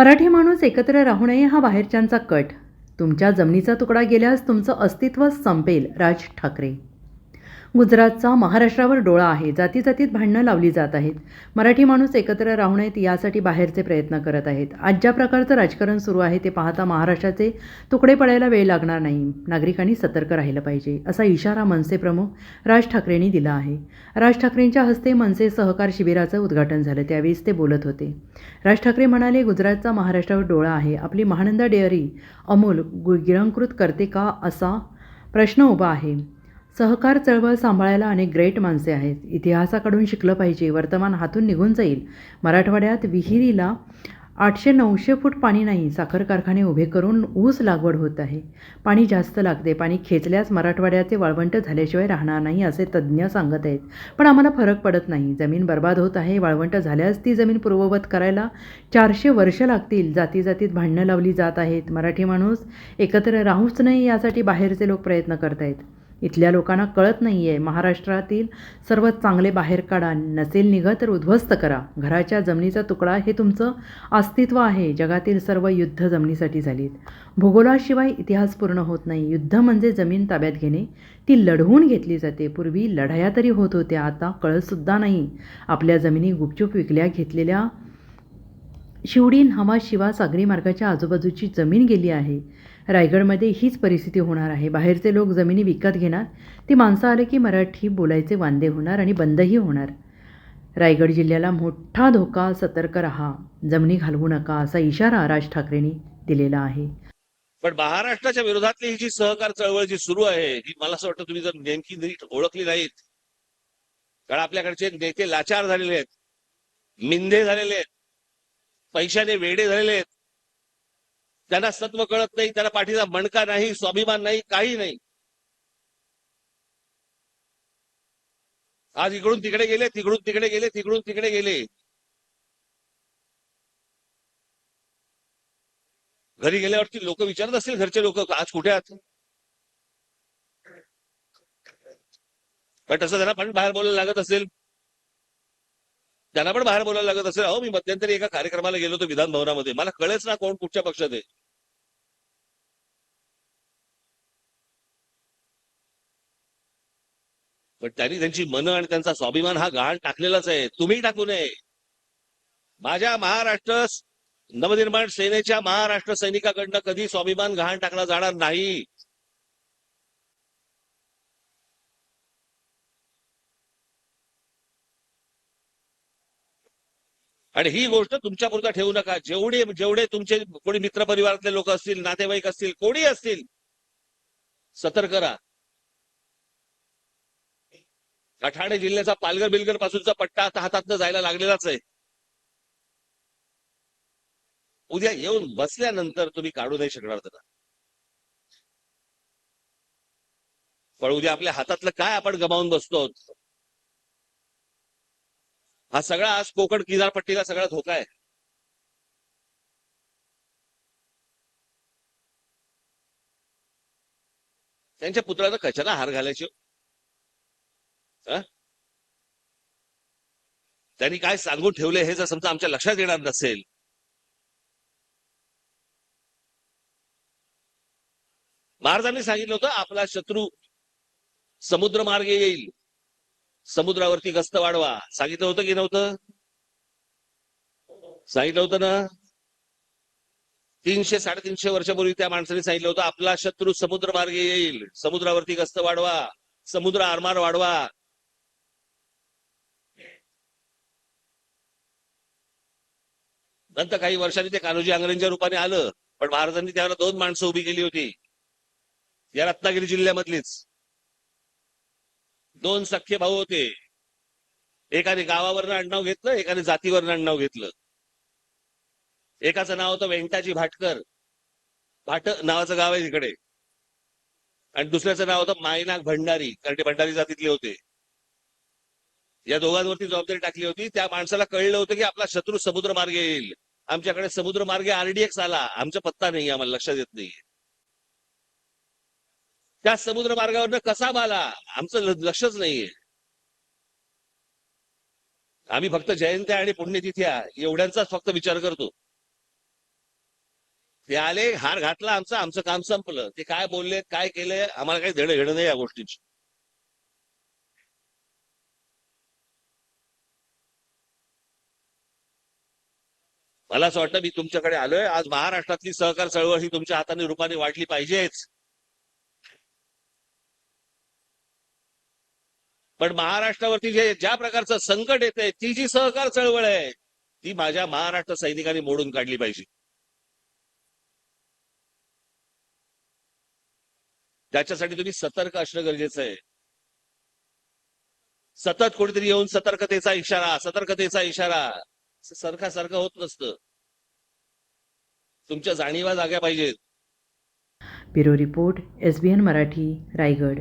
मराठी माणूस एकत्र राहू नये हा बाहेरच्यांचा कट. तुमच्या जमिनीचा तुकडा गेल्यास तुमचं अस्तित्व संपेल राज ठाकरे. गुजरातचा महाराष्ट्रावर डोळा आहे. जाती जातीत भांडणं लावली जात आहेत. मराठी माणूस एकत्र राहू नयेत यासाठी बाहेरचे प्रयत्न करत आहेत. आज ज्या प्रकारचं राजकारण सुरू आहे ते पाहता महाराष्ट्राचे तुकडे पडायला वेळ लागणार नाही. नागरिकांनी सतर्क राहिलं पाहिजे असा इशारा मनसे प्रमुख राज ठाकरेंनी दिला आहे. राज ठाकरेंच्या हस्ते मनसे सहकार शिबिराचं उद्घाटन झालं. त्यावेळेस ते बोलत होते. राज ठाकरे म्हणाले गुजरातचा महाराष्ट्रावर डोळा आहे. आपली महानंदा डेअरी अमूल गु करते का असा प्रश्न उभा आहे. सहकार चळवळ सांभाळायला अनेक ग्रेट माणसे आहेत. इतिहासाकडून शिकलं पाहिजे वर्तमान हातून निघून जाईल. मराठवाड्यात विहिरीला आठशे नऊशे फूट पाणी नाही साखर कारखाने उभे करून ऊस लागवड होत आहे. पाणी जास्त लागते पाणी खेचल्यास मराठवाड्याचे वाळवंट झाल्याशिवाय राहणार नाही असे तज्ज्ञ सांगत आहेत. पण आम्हाला फरक पडत नाही. जमीन बर्बाद होत आहे वाळवंट झाल्यास ती जमीन पूर्ववत करायला चारशे वर्ष लागतील. जाती जातीत भांडणं लावली जात आहेत. मराठी माणूस एकत्र राहूच नाही यासाठी बाहेरचे लोक प्रयत्न करत आहेत इथल्या लोकांना कळत नाही आहे महाराष्ट्रातील सर्व चांगले बाहेर काढा. नसेल निघत तर उद्ध्वस्त करा. घराच्या जमिनीचा तुकडा हे तुमचं अस्तित्व आहे. जगातील सर्व युद्ध जमिनीसाठी झालीत. भूगोलाशिवाय इतिहास पूर्ण होत नाही. युद्ध म्हणजे जमीन ताब्यात घेणे. ती लढवून घेतली जाते. पूर्वी लढाया तरी होत होत्या. आता कळतसुद्धा नाही. आपल्या जमिनी गुपचूप विकल्या घेतलेल्या शिवडी न्हावा शिवा सागरी मार्गाच्या आजूबाजूची जमीन गेली आहे. रायगडमध्ये हीच परिस्थिती होणार आहे. बाहेरचे लोक जमिनी विकत घेणार ती माणसं आले की मराठी बोलायचे वांदे होणार आणि बंदही होणार. रायगड जिल्ह्याला मोठा धोका सतर्क रहा जमिनी घालवू नका असा इशारा राज ठाकरेंनी दिलेला आहे. पण महाराष्ट्राच्या विरोधातली ही जी सहकार चळवळ जी सुरू आहे ही मला असं वाटतं तुम्ही जर नेमकी नीट ओळखली नाहीत कारण आपल्याकडचे नेते लाचार झालेले आहेत मिंधे झालेले आहेत पैशाने वेडे झालेले आहेत त्यांना सत्व कळत नाही त्यांना पाठीचा मणका नाही स्वाभिमान नाही काही नाही. आज इकडून तिकडे गेले तिकडून तिकडे गेले तिकडून तिकडे गेले. घरी गेल्यावरती लोक विचारत असतील घरचे लोक आज कुठे आहात? पण तसं त्यांना पण बाहेर बोलायला लागत असेल. त्यांना पण बाहेर बोलायला लागत असेल. अहो मी मध्यंतरी एका कार्यक्रमाला गेलो होतो विधान भवनामध्ये. मला कळेच ना कोण कुठच्या पक्षात आहे. पण त्यांनी त्यांची मनं आणि त्यांचा स्वाभिमान हा गहाण टाकलेलाच आहे. तुम्ही टाकू नये. माझ्या महाराष्ट्र नवनिर्माण सेनेच्या महाराष्ट्र सैनिकाकडनं कधी स्वाभिमान गहाण टाकला जाणार नाही? आणि ही गोष्ट तुमच्या पुरता ठेवू नका. जेवढे जेवढे तुमचे कोणी मित्र परिवारातले लोक असतील नातेवाईक असतील कोणी असतील सतर्क राहा. ठाणे जिल्ह्याचा पालघर बिलघर पासूनचा पट्टा आता हातातनं जायला लागलेलाच आहे. उद्या येऊन बसल्यानंतर तुम्ही काढू नाही शकणार त्याला. पण उद्या आपल्या हातातलं काय आपण गमावून बसतो? हा सगळा आज कोकण किनारपट्टीला सगळा धोका आहे. त्यांच्या पुत्राला कशाला हार घालायची? त्यांनी काय सांगून ठेवले हे जर समजा आमच्या लक्षात येणार नसेल. महाराजांनी सांगितलं होतं आपला शत्रू समुद्र मार्गे येईल. समुद्रावरती गस्त वाढवा. सांगितलं होतं की नव्हतं? सांगितलं होतं ना? तीनशे साडेतीनशे वर्षापूर्वी त्या माणसाने सांगितलं होतं आपला शत्रू समुद्र मार्गे येईल. समुद्रावरती गस्त वाढवा. समुद्र आरमार वाढवा. नंतर काही वर्षांनी ते कान्होजी आंग्रेंच्या रूपाने आलं पण महाराजांनी त्यावेळेला दोन माणसं उभी केली होती. या रत्नागिरी जिल्ह्यामधलीच. दोन सख्खे भाऊ होते. एकाने गावावरनं अण्णाव घेतलं एकाने जातीवरनं अण्णाव घेतलं. एकाचं नाव होतं व्यंकटाजी भाटकर. भाट नावाचं गाव आहे तिकडे आणि दुसऱ्याचं नाव होतं मायनाग भंडारी कारण ते भंडारी जातीतले होते. या दोघांवरती जबाबदारी टाकली होती. त्या माणसाला कळलं होतं की आपला शत्रू समुद्र मार्गे येईल. आमच्याकडे समुद्र मार्गे आरडीएक्स आला. आमचा पत्ता नाही आम्हाला लक्षात येत नाहीये. त्या समुद्र मार्गावरनं कसा आला आमचं लक्षच नाहीये. आम्ही फक्त जयंत्या आणि पुण्यतिथ्या एवढ्यांचाच फक्त विचार करतो. ते आले हार घातला आमचं आमचं काम संपलं. ते काय बोलले काय केलंय आम्हाला काही देणं घेणं नाही या गोष्टीची. मला असं वाटतं मी तुमच्याकडे आलोय. आज महाराष्ट्रातली सहकार चळवळ ही तुमच्या हाताने रूपाने वाढली पाहिजेच. पण महाराष्ट्रावरती जे ज्या प्रकारचं संकट येते ती जी सहकार चळवळ आहे ती माझ्या महाराष्ट्र सैनिकांनी मोडून काढली पाहिजे. त्याच्यासाठी तुम्ही सतर्क असणं गरजेचं आहे. सतत कोणीतरी येऊन सतर्कतेचा इशारा सतर्कतेचा इशारा. सारखा सारखं होत नसतं. तुमच्या जाणीवा जाग्या पाहिजेत. Bureau report S B N Marathi Raigad.